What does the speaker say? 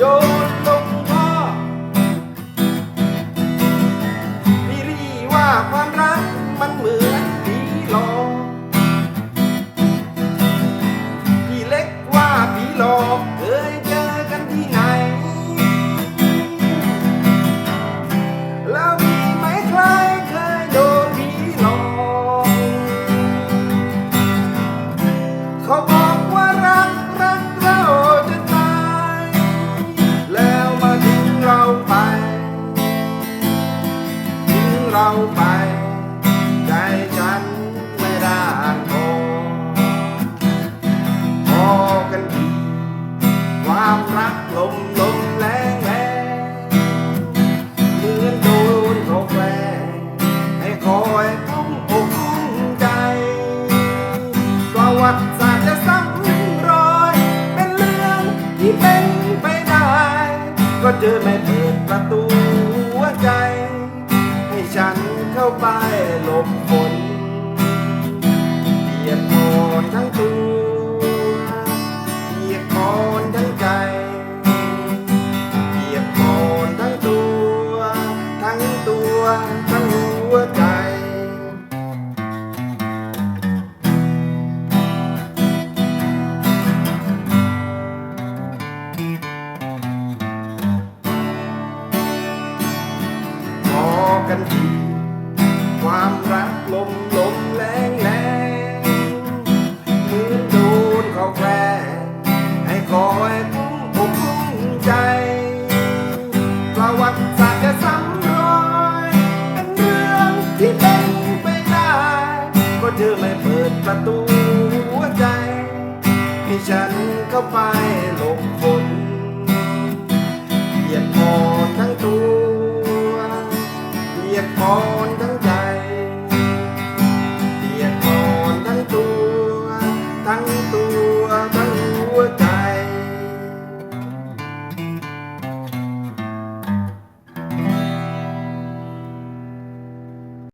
ย็ เราไป ใจฉันไม่ได้พอพอกันทีความรักลมลมแรงแรงเหมือนโดนเขาแกล้งให้คอยกุ้มอกกุ้มใจประวัติศาสตร์จะซ้ำรอย เป็นเรื่องที่เป็นไปได้ ก็เจอไม่เปิดประตูาไปหลบฝนเปียกหมอนทั้งตัวเปียกหมอนทั้งใจเปียกหมอนทั้งตัว ทั้งตัว ทั้งหัวใจพอกันที ไม่เปิดประตูหัวใจ ให้ฉันเข้าไปหลบฝน